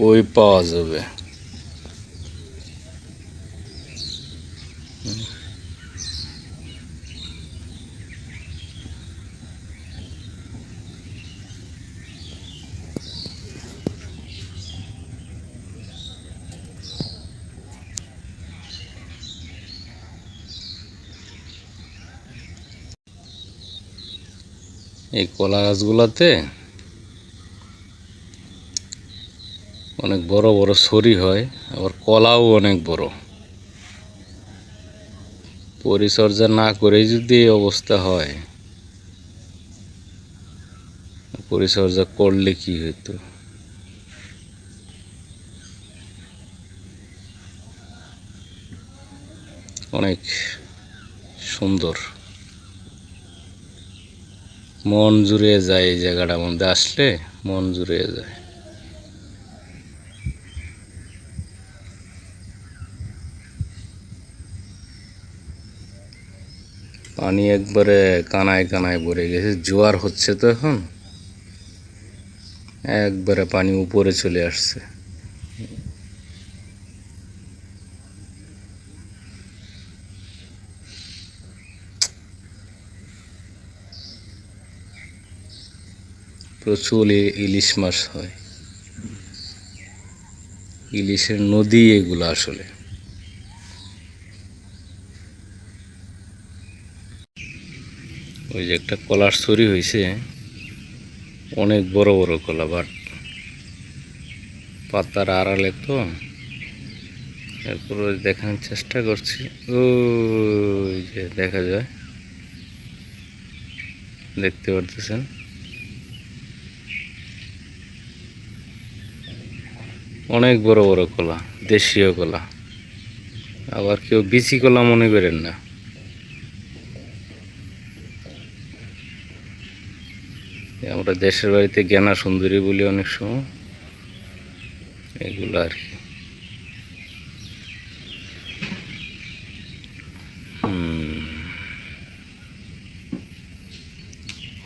কই পাওয়া যাবে এই কলা গাছগুলাতে অনেক বড় বড় সরি হয়, আবার কলাও অনেক বড়। পরিচর্যা না করেই যদি এই অবস্থা হয়, পরিচর্যা করলে কি হতো অনেক সুন্দর। মন জুড়ে যায় এই জায়গাটার মধ্যে আসলে মন জুড়ে যায়। পানি একবারে কানায় কানায় ভরে গেছে, জোয়ার হচ্ছে তো এখন। একবারে পানি উপরে চলে আসছে। প্রচুর ইলিশ মাছ হয়। ইলিশের নদী এগুলো আসলে। ওই যে একটা কলার চুরি হয়েছে অনেক বড় বড় কলা বাট পাতার আড়ালে তো। এরপর দেখানোর চেষ্টা করছি। ওই যে দেখা যায়। দেখতে পারতেছেন। অনেক বড় বড় কলা, দেশীয় কলা। আবার কেউ বিচি কলা মনে করেন না। আমরা দেশের বাড়িতে জ্ঞানা সুন্দরী বলি অনেক সময় এগুলো আর কি।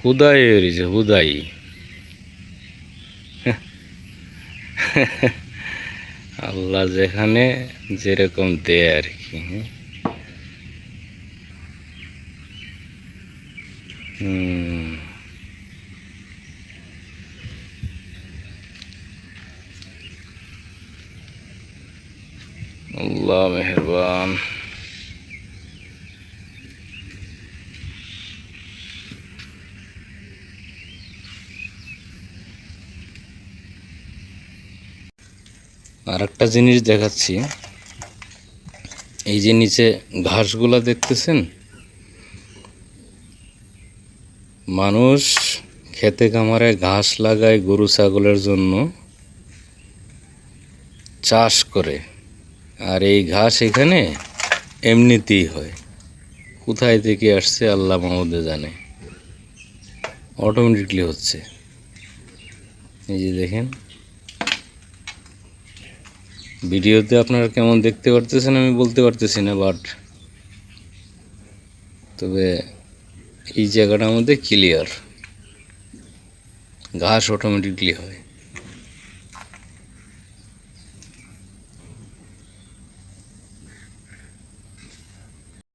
হুদাই হুদাই আল্লাহ যেখানে যেরকম দেয় আর কি। হুম আল্লাহ মেহরবান। আর একটা জিনিস দেখাচ্ছি। এই যে নিচে ঘাসগুলা দেখতেছেন? মানুষ খেতে খামারে ঘাস লাগায় গরু, ছাগলের জন্য চাষ করে। আর এই ঘাস এখানে এমনিতেই হয়। কোথায় থেকে আসছে আল্লাহ মাহমুদে জানে। অটোমেটিকলি হচ্ছে। এই যে দেখেন। ভিডিওতে আপনারা কেমন দেখতে পারতেছেন আমি বলতে পারতেছি না বাট তবে এই জায়গাটা আমাদের ক্লিয়ার ঘাস অটোমেটিকলি হয়।